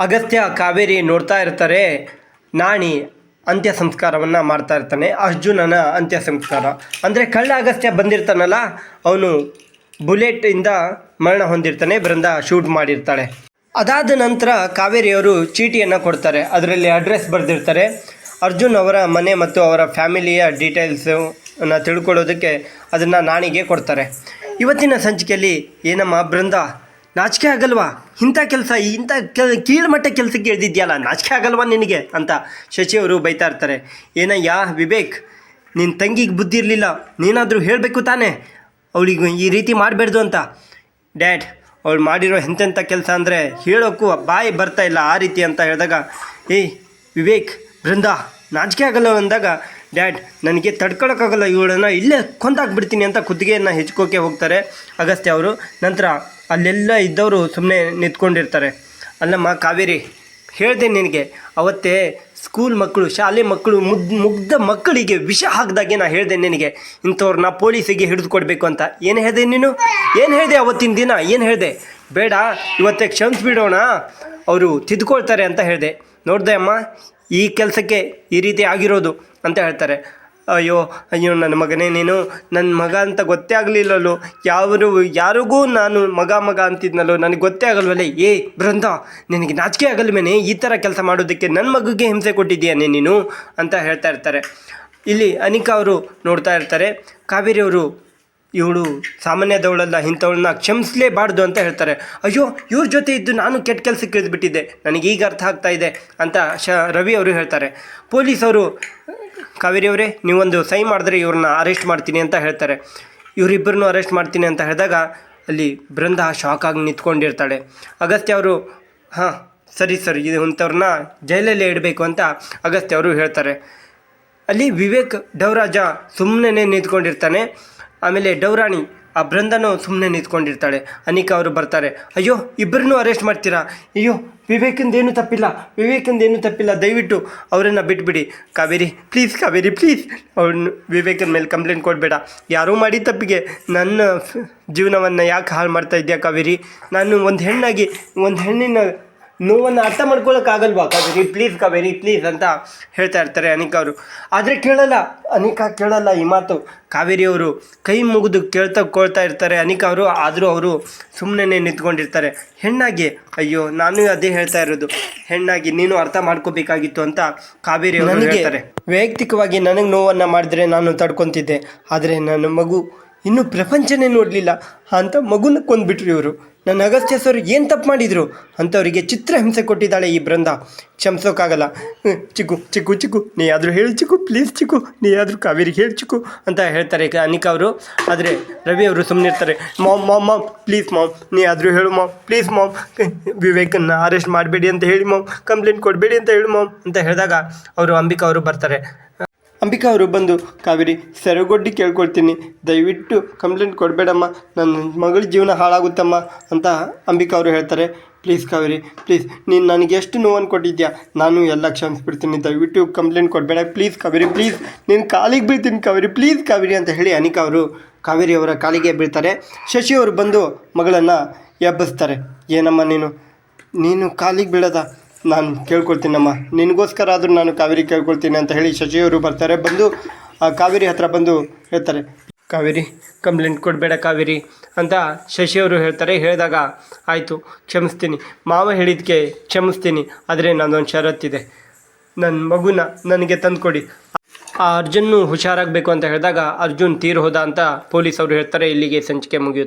ಅಗತ್ಯ ಕಾವೇರಿ ನೋಡ್ತಾ ಇರ್ತಾರೆ. ನಾಣಿ ಅಂತ್ಯ ಸಂಸ್ಕಾರವನ್ನು ಮಾಡ್ತಾ ಇರ್ತಾನೆ. ಅರ್ಜುನನ ಅಂತ್ಯ ಸಂಸ್ಕಾರ. ಅಂದರೆ ಕಳ್ಳ ಅಗಸ್ತ್ಯ ಬಂದಿರ್ತಾನಲ್ಲ, ಅವನು ಬುಲೆಟಿಂದ ಮರಣ ಹೊಂದಿರ್ತಾನೆ, ಬೃಂದ ಶೂಟ್ ಮಾಡಿರ್ತಾಳೆ. ಅದಾದ ನಂತರ ಕಾವೇರಿಯವರು ಚೀಟಿಯನ್ನು ಕೊಡ್ತಾರೆ. ಅದರಲ್ಲಿ ಅಡ್ರೆಸ್ ಬರೆದಿರ್ತಾರೆ. ಅರ್ಜುನ್ ಅವರ ಮನೆ ಮತ್ತು ಅವರ ಫ್ಯಾಮಿಲಿಯ ಡೀಟೇಲ್ಸನ್ನು ತಿಳ್ಕೊಳ್ಳೋದಕ್ಕೆ ಅದನ್ನು ನಾಣಿಗೆ ಕೊಡ್ತಾರೆ. ಇವತ್ತಿನ ಸಂಚಿಕೆಯಲ್ಲಿ ಏನಮ್ಮ ಬೃಂದ? ನಾಚಿಕೆ ಆಗಲ್ವಾ? ಇಂಥ ಕೆಲಸ, ಇಂಥ ಕೆಲ, ಕೀಳ್ಮಟ್ಟ ಕೆಲಸಕ್ಕೆ ಇಳಿದಿದ್ಯಲ್ಲ ನಾಚಿಕೆ ಆಗಲ್ವಾ ನಿನಗೆ? ಅಂತ ಶಶಿಯವರು ಬೈತಾ ಇರ್ತಾರೆ. ಏನಯ್ಯ, ವಿವೇಕ್ ನಿನ್ನ ತಂಗಿಗೆ ಬುದ್ಧಿ ಇರಲಿಲ್ಲ, ನೀನಾದರೂ ಹೇಳಬೇಕು ತಾನೇ? ಅವಳಿಗೆ ಈ ರೀತಿ ಮಾಡಬೇಡ್ದು ಅಂತ. ಡ್ಯಾಡ್, ಅವಳು ಮಾಡಿರೋ ಎಂತೆಂಥ ಕೆಲಸ ಅಂದರೆ ಹೇಳೋಕ್ಕೂ ಬಾಯಿ ಬರ್ತಾ ಇಲ್ಲ ಆ ರೀತಿ ಅಂತ ಹೇಳಿದಾಗ, ಏಯ್, ವಿವೇಕ್ ಬೃಂದ ನಾಚಿಕೆ ಆಗಲ್ಲ ಅಂದಾಗ, ಡ್ಯಾಡ್, ನನಗೆ ತಡ್ಕೊಳಕ್ಕಾಗಲ್ಲ, ಇವಳನ್ನು ಇಲ್ಲೇ ಕೊಂದಾಕ್ಬಿಡ್ತೀನಿ ಅಂತ ಕುತ್ತಿಗೆಯನ್ನು ಹೆಚ್ಕೋಕೆ ಹೋಗ್ತಾರೆ. ಅಗಸ್ತ್ಯ ಅವರು, ನಂತರ ಅಲ್ಲೆಲ್ಲ ಇದ್ದವರು ಸುಮ್ಮನೆ ನಿಂತ್ಕೊಂಡಿರ್ತಾರೆ. ಅಲ್ಲಮ್ಮ, ಕಾವೇರಿ ಹೇಳಿದೆ ನಿನಗೆ. ಅವತ್ತೇ ಸ್ಕೂಲ್ ಮಕ್ಕಳು, ಶಾಲೆ ಮಕ್ಕಳು ಮುದ್ ಮುಗ್ಧ ಮಕ್ಕಳಿಗೆ ವಿಷ ಹಾಕಿದಾಗೆ ನಾ ಹೇಳಿದೆ ನಿನಗೆ. ಇಂಥವ್ರನ್ನ ಪೊಲೀಸಿಗೆ ಹಿಡಿದು ಕೊಡಬೇಕು ಅಂತ. ಏನು ಹೇಳಿದೆ ನೀನು? ಏನು ಹೇಳಿದೆ ಅವತ್ತಿನ ದಿನ? ಏನು ಹೇಳಿದೆ? ಬೇಡ, ಇವತ್ತೇ ಕ್ಷಮಿಸ್ಬಿಡೋಣ ಅವರು ತಿದ್ಕೊಳ್ತಾರೆ ಅಂತ ಹೇಳಿದೆ. ನೋಡಿದೆ ಅಮ್ಮ, ಈ ಕೆಲಸಕ್ಕೆ ಈ ರೀತಿ ಆಗಿರೋದು ಅಂತ ಹೇಳ್ತಾರೆ. ಅಯ್ಯೋ ಅಯ್ಯೋ, ನನ್ನ ಮಗನೇ, ನೀನು ನನ್ನ ಮಗ ಅಂತ ಗೊತ್ತೇ ಆಗಲಿಲ್ಲಲ್ಲೋ? ಯಾರು ಯಾರಿಗೂ ನಾನು ಮಗ ಮಗ ಅಂತಿದ್ನಲ್ಲೋ? ನನಗೆ ಗೊತ್ತೇ ಆಗಲ್ವಲ್ಲ? ಏ ಬೃಂದ ನಿನಗೆ ನಾಚಿಕೆ ಆಗಲ್ವೇನೆ? ಈ ಥರ ಕೆಲಸ ಮಾಡೋದಕ್ಕೆ ನನ್ನ ಮಗುಗೆ ಹಿಂಸೆ ಕೊಟ್ಟಿದ್ದೀಯಾನೆ ನೀನು? ಅಂತ ಹೇಳ್ತಾ ಇರ್ತಾರೆ. ಇಲ್ಲಿ ಅನಿಕಾ ಅವರು ನೋಡ್ತಾ ಇರ್ತಾರೆ. ಕಾವೇರಿ ಅವರು, ಇವಳು ಸಾಮಾನ್ಯದವಳಲ್ಲ, ಇಂಥವಳನ್ನ ಕ್ಷಮಿಸಲೇಬಾರ್ದು ಅಂತ ಹೇಳ್ತಾರೆ. ಅಯ್ಯೋ, ಇವ್ರ ಜೊತೆ ಇದ್ದು ನಾನು ಕೆಟ್ಟ ಕೆಲಸಕ್ಕೆ ಇಳಿದ್ಬಿಟ್ಟಿದ್ದೆ. ನನಗೆ ಈಗ ಅರ್ಥ ಆಗ್ತಾ ಇದೆ ಅಂತ ಶ, ರವಿ ಅವರು ಹೇಳ್ತಾರೆ. ಪೊಲೀಸವರು ಕಾವೇರಿ ಅವರೇ, ನೀವೊಂದು ಸೈ ಮಾಡಿದ್ರೆ ಇವ್ರನ್ನ ಅರೆಸ್ಟ್ ಮಾಡ್ತೀನಿ ಅಂತ ಹೇಳ್ತಾರೆ. ಇವರಿಬ್ಬರನ್ನು ಅರೆಸ್ಟ್ ಮಾಡ್ತೀನಿ ಅಂತ ಹೇಳಿದಾಗ ಅಲ್ಲಿ ಬೃಂದ ಆಗಿ ನಿಂತ್ಕೊಂಡಿರ್ತಾಳೆ. ಅಗಸ್ತ್ಯ ಅವರು, ಹಾಂ, ಸರಿ ಸರಿ ಇದು ಅಂಥವ್ರನ್ನ ಜೈಲಲ್ಲೇ ಇಡಬೇಕು ಅಂತ ಅಗಸ್ತ್ಯ ಅವರು ಹೇಳ್ತಾರೆ. ಅಲ್ಲಿ ವಿವೇಕ್ ಡವರಾಜ ಸುಮ್ಮನೆ ನಿಂತ್ಕೊಂಡಿರ್ತಾನೆ. ಆಮೇಲೆ ಡೌರಾಣಿ ಆ ಬೃಂದನು ಸುಮ್ಮನೆ ನಿಂತ್ಕೊಂಡಿರ್ತಾಳೆ. ಅನಿಕಾ ಅವರು ಬರ್ತಾರೆ, ಅಯ್ಯೋ ಇಬ್ಬರನ್ನೂ ಅರೆಸ್ಟ್ ಮಾಡ್ತೀರಾ? ಅಯ್ಯೋ ವಿವೇಕಂದೇನು ತಪ್ಪಿಲ್ಲ ವಿವೇಕಿಂದೇನು ತಪ್ಪಿಲ್ಲ, ದಯವಿಟ್ಟು ಅವರನ್ನು ಬಿಟ್ಬಿಡಿ. ಕಾವೇರಿ ಪ್ಲೀಸ್ ಕಾವೇರಿ ಪ್ಲೀಸ್ ಅವ್ರನ್ನ ವಿವೇಕನ ಮೇಲೆ ಕಂಪ್ಲೇಂಟ್ ಕೊಡಬೇಡ. ಯಾರೂ ಮಾಡಿ ತಪ್ಪಿಗೆ ನನ್ನ ಜೀವನವನ್ನು ಯಾಕೆ ಹಾಳು ಮಾಡ್ತಾ ಇದೆಯಾ ಕಾವೇರಿ? ನಾನು ಒಂದು ಹೆಣ್ಣಾಗಿ, ಒಂದು ಹೆಣ್ಣಿನ ನೋವನ್ನು ಅರ್ಥ ಮಾಡ್ಕೊಳಕ್ಕಾಗಲ್ವಾ ಕಾವೇರಿ ಪ್ಲೀಸ್ ಕಾವೇರಿ ಪ್ಲೀಸ್ ಅಂತ ಹೇಳ್ತಾ ಇರ್ತಾರೆ ಅನಿಕ ಅವರು. ಆದರೆ ಕೇಳಲ್ಲ ಅನಿಕಾ ಕೇಳಲ್ಲ ಈ ಮಾತು. ಕಾವೇರಿ ಅವರು ಕೈ ಮುಗಿದು ಕೇಳ್ತಾ ಕೊಳ್ತಾ ಇರ್ತಾರೆ ಅನಿಕಾ ಅವರು ಆದರೂ ಅವರು ಸುಮ್ಮನೆ ನಿಂತ್ಕೊಂಡಿರ್ತಾರೆ. ಹೆಣ್ಣಾಗಿ ಅಯ್ಯೋ ನಾನು ಅದೇ ಹೇಳ್ತಾ ಇರೋದು. ಹೆಣ್ಣಾಗಿ ನೀನು ಅರ್ಥ ಮಾಡ್ಕೋಬೇಕಾಗಿತ್ತು ಅಂತ ಕಾವೇರಿ ಅವರು ಹೇಳ್ತಾರೆ. ವೈಯಕ್ತಿಕವಾಗಿ ನನಗೆ ನೋವನ್ನು ಮಾಡಿದ್ರೆ ನಾನು ತಡ್ಕೊತಿದ್ದೆ. ಆದರೆ ನನ್ನ ಮಗು ಇನ್ನೂ ಪ್ರಪಂಚನೇ ನೋಡಲಿಲ್ಲ ಅಂತ ಮಗುನ ಕೊಂದ್ಬಿಟ್ರು ಇವರು. ನನ್ನ ಅಗಸ್ತ್ಯ ಸರ್ ಏನು ತಪ್ಪು ಮಾಡಿದರು? ಅಂಥವರಿಗೆ ಚಿತ್ರ ಹಿಂಸೆ ಕೊಟ್ಟಿದ್ದಾಳೆ ಈ ಬೃಂದ. ಕ್ಷಮಿಸೋಕ್ಕಾಗಲ್ಲ ಚಿಕ್ಕು ಚಿಕ್ಕು ಚಿಕ್ಕು, ನೀ ಆದರೂ ಹೇಳಿ ಚಿಕ್ಕು ಪ್ಲೀಸ್ ಚಿಕ್ಕು, ನೀ ಆದರೂ ಕಾವೇರಿಗೆ ಹೇಳಿ ಚಿಕ್ಕು, ಅಂತ ಹೇಳ್ತಾರೆ ಅನಿಕಾ ಅವರು. ಆದರೆ ರವಿ ಅವರು ಸುಮ್ಮನೆ ಇರ್ತಾರೆ, ma'am ma'am ma'am please ma'am, ನೀ ಆದರೂ ಹೇಳು ಮಾಮ್ ಪ್ಲೀಸ್ ಮಾಮ್, ವಿವೇಕನ್ನ ಅರೆಸ್ಟ್ ಮಾಡಬೇಡಿ ಅಂತ ಹೇಳಿ ಮಾಮ್ ಕಂಪ್ಲೇಂಟ್ ಕೊಡಬೇಡಿ ಅಂತ ಹೇಳು ಮಾಮ್, ಅಂತ ಹೇಳಿದಾಗ ಅವರು ಅಂಬಿಕಾ ಅವರು ಬರ್ತಾರೆ. ಅಂಬಿಕಾ ಅವರು ಬಂದು, ಕಾವೇರಿ, ಸೆರಗೊಡ್ಡಿ ಕೇಳ್ಕೊಳ್ತೀನಿ. ದಯವಿಟ್ಟು ಕಂಪ್ಲೇಂಟ್ ಕೊಡಬೇಡಮ್ಮ. ನನ್ನ ಮಗಳ ಜೀವನ ಹಾಳಾಗುತ್ತಮ್ಮ ಅಂತ ಅಂಬಿಕಾ ಅವರು ಹೇಳ್ತಾರೆ. Please Kaveri, please. ನೀನು ನನಗೆ ಎಷ್ಟು ನೋವನ್ನು ಕೊಟ್ಟಿದ್ಯಾ? ನಾನು ಎಲ್ಲ ಕ್ಷಮಿಸ್ಬಿಡ್ತೀನಿ. ದಯವಿಟ್ಟು ಕಂಪ್ಲೇಂಟ್ ಕೊಡಬೇಡ. Please Kaveri, please. ನೀನು ಕಾಲಿಗೆ ಬೀಳ್ತೀನಿ ಕಾವೇರಿ, ಪ್ಲೀಸ್ ಕಾವೇರಿ ಅಂತ ಹೇಳಿ ಅನಿಕಾ ಅವರು ಕಾವೇರಿ ಅವರ ಕಾಲಿಗೆ ಬೀಳ್ತಾರೆ. ಶಶಿ ಅವರು ಬಂದು ಮಗಳನ್ನು ಎಬ್ಬಿಸ್ತಾರೆ. ಏನಮ್ಮ ನೀನು? ನೀನು ಕಾಲಿಗೆ ಬೀಳದ? ನಾನು ಕೇಳ್ಕೊಳ್ತೀನಮ್ಮ. ನಿನಗೋಸ್ಕರ ಆದರೂ ನಾನು ಕಾವೇರಿ ಕೇಳ್ಕೊಳ್ತೀನಿ ಅಂತ ಹೇಳಿ ಶಶಿಯವರು ಬರ್ತಾರೆ. ಬಂದು ಆ ಕಾವೇರಿ ಹತ್ರ ಬಂದು ಹೇಳ್ತಾರೆ. ಕಾವೇರಿ, ಕಂಪ್ಲೇಂಟ್ ಕೊಡಬೇಡ ಕಾವೇರಿ ಅಂತ ಶಶಿಯವರು ಹೇಳ್ತಾರೆ. ಹೇಳಿದಾಗ ಆಯಿತು, ಕ್ಷಮಿಸ್ತೀನಿ. ಮಾವ ಹೇಳಿದ್ದಕ್ಕೆ ಕ್ಷಮಿಸ್ತೀನಿ, ಆದರೆ ನನ್ನೊಂದು ಷರತ್ತಿದೆ ನನ್ನ ಮಗುನ ನನಗೆ ತಂದುಕೊಡಿ. ಆ ಅರ್ಜುನ್ನು ಹುಷಾರಾಗಬೇಕು ಅಂತ ಹೇಳಿದಾಗ ಅರ್ಜುನ್ ತೀರು ಹೋದ ಅಂತ ಪೊಲೀಸ್ ಅವರು ಹೇಳ್ತಾರೆ. ಇಲ್ಲಿಗೆ ಸಂಚಿಕೆ ಮುಗಿಯುತ್ತೆ.